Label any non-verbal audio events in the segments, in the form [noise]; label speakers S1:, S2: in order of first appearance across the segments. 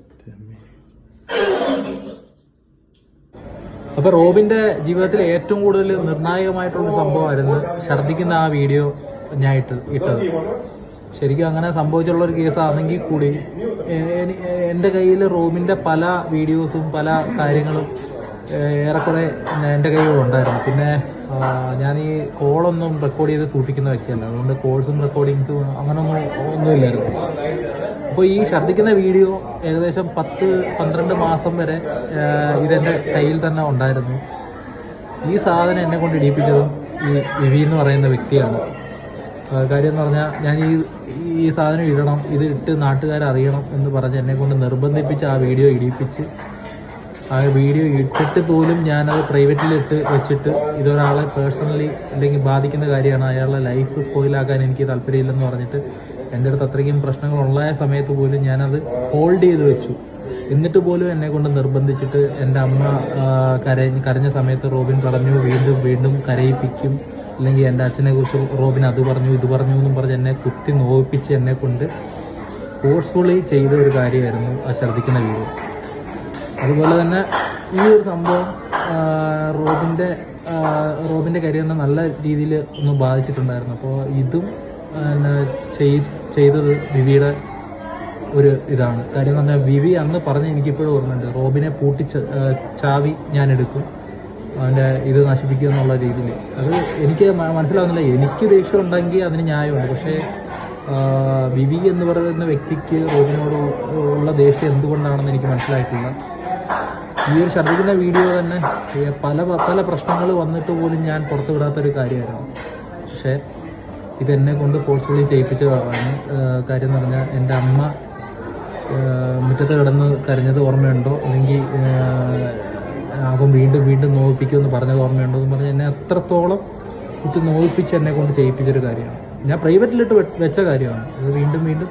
S1: [coughs] അപ്പൊ റോബിന്റെ ജീവിതത്തിൽ ഏറ്റവും കൂടുതൽ നിർണായകമായിട്ടുള്ള സംഭവമായിരുന്നു ഛർദിക്കുന്ന ആ വീഡിയോ ഞാൻ ഇട്ട് ഇട്ടത്. ശരിക്കും അങ്ങനെ സംഭവിച്ചുള്ള ഒരു കേസാണെങ്കിൽ കൂടി എന്റെ കയ്യിൽ റോബിന്റെ പല വീഡിയോസും പല കാര്യങ്ങളും ഏഹ്, എന്റെ കയ്യിൽ ഉണ്ടായിരുന്നു. പിന്നെ ഞാൻ ഈ കോളൊന്നും റെക്കോർഡ് ചെയ്ത് സൂക്ഷിക്കുന്ന വ്യക്തിയല്ല. അതുകൊണ്ട് കോഴ്സും റെക്കോർഡിങ്സും അങ്ങനൊന്നും ഒന്നുമില്ലായിരുന്നു. അപ്പോൾ ഈ ഛർദ്ദിക്കുന്ന വീഡിയോ ഏകദേശം പത്ത് പന്ത്രണ്ട് മാസം വരെ ഇതെന്റെ കയ്യിൽ തന്നെ ഉണ്ടായിരുന്നു. ഈ സാധനം എന്നെ കൊണ്ട് ഇടിയിപ്പിച്ചതും ഈ വിവി എന്ന് പറയുന്ന വ്യക്തിയാണ്. കാര്യം എന്ന് പറഞ്ഞാൽ ഞാൻ ഈ ഈ സാധനം ഇടണം ഇത് ഇട്ട് നാട്ടുകാരറിയണം എന്ന് പറഞ്ഞ് എന്നെ കൊണ്ട് നിർബന്ധിപ്പിച്ച് ആ വീഡിയോ ഇടിയിപ്പിച്ച് ആ വീഡിയോ ഇട്ടിട്ട് പോലും ഞാനത് പ്രൈവറ്റിൽ ഇട്ട് വെച്ചിട്ട് ഇതൊരാളെ പേഴ്സണലി അല്ലെങ്കിൽ ബാധിക്കുന്ന കാര്യമാണ്. അയാളുടെ ലൈഫ് സ്പോയിലാക്കാൻ എനിക്ക് താല്പര്യമില്ലെന്ന് പറഞ്ഞിട്ട് എന്റെ അടുത്ത് അത്രയ്ക്കും പ്രശ്നങ്ങൾ ഉണ്ടായ സമയത്ത് പോലും ഞാനത് ഹോൾഡ് ചെയ്ത് വെച്ചു. എന്നിട്ട് പോലും എന്നെ കൊണ്ട് നിർബന്ധിച്ചിട്ട് എന്റെ അമ്മ കരഞ്ഞ് കരഞ്ഞ സമയത്ത് റോബിൻ പറഞ്ഞു വീണ്ടും വീണ്ടും കരയിപ്പിക്കും. അല്ലെങ്കിൽ എന്റെ അച്ഛനെ കുറിച്ച് റോബിൻ അത് പറഞ്ഞു ഇത് പറഞ്ഞു എന്നും പറഞ്ഞ് എന്നെ കുത്തി നോവിപ്പിച്ച് എന്നെ കൊണ്ട് ഫോഴ്സ്ഫുള്ളി ചെയ്ത ഒരു കാര്യമായിരുന്നു ആ ഛർദ്ദിക്കുന്ന വീഡിയോ. അതുപോലെ തന്നെ ഈ ഒരു സംഭവം റോബിന്റെ റോബിന്റെ കരിയറിനെ നല്ല രീതിയിൽ ഒന്ന് ബാധിച്ചിട്ടുണ്ടായിരുന്നു. അപ്പോൾ ഇതും ചെയ്തത് വിവിയുടെ ഒരു ഇതാണ്. കാര്യം എന്ന് പറഞ്ഞാൽ വിവി അന്ന് പറഞ്ഞ് എനിക്കിപ്പോഴും ഓർമ്മയുണ്ട്. റോബിനെ പൂട്ടി ചാവി ഞാൻ എടുക്കും. അവന്റെ ഇത് നശിപ്പിക്കുക എന്നുള്ള രീതിയിൽ. അത് എനിക്ക് മനസ്സിലാവുന്നില്ല. എനിക്ക് ദേഷ്യം ഉണ്ടെങ്കിൽ അതിന് ന്യായമുണ്ട്. പക്ഷേ വിവി എന്ന് പറയുന്ന വ്യക്തിക്ക് റോബിനോട് ഉള്ള ദേഷ്യം എന്തുകൊണ്ടാണെന്ന് എനിക്ക് മനസ്സിലായിട്ടില്ല. ഈ ഒരു ഛർദ്ദിക്കുന്ന വീഡിയോ തന്നെ പല പല പ്രശ്നങ്ങൾ വന്നിട്ട് പോലും ഞാൻ പുറത്തു വിടാത്തൊരു കാര്യമായിരുന്നു. പക്ഷേ ഇതെന്നെ കൊണ്ട് ഫോഴ്സ്ഫുള്ളി ചെയ്യിപ്പിച്ചതാണ്. കാര്യം എന്ന് പറഞ്ഞാൽ എന്റെ അമ്മ മുറ്റത്ത് കിടന്ന് കരഞ്ഞത് ഓർമ്മയുണ്ടോ? അല്ലെങ്കിൽ ആകും വീണ്ടും വീണ്ടും നോവിപ്പിക്കുമെന്ന് പറഞ്ഞത് ഓർമ്മയുണ്ടോ എന്ന് പറഞ്ഞ് എന്നെ അത്രത്തോളം കുത്തി നോവിപ്പിച്ച് എന്നെ കൊണ്ട് ചെയ്യിപ്പിച്ചൊരു കാര്യമാണ്. ഞാൻ പ്രൈവറ്റിലിട്ട് വെച്ച കാര്യമാണ്. അത് വീണ്ടും വീണ്ടും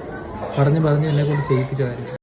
S1: പറഞ്ഞ് പറഞ്ഞ് എന്നെ കൊണ്ട് ചെയ്യിപ്പിച്ച കാര്യം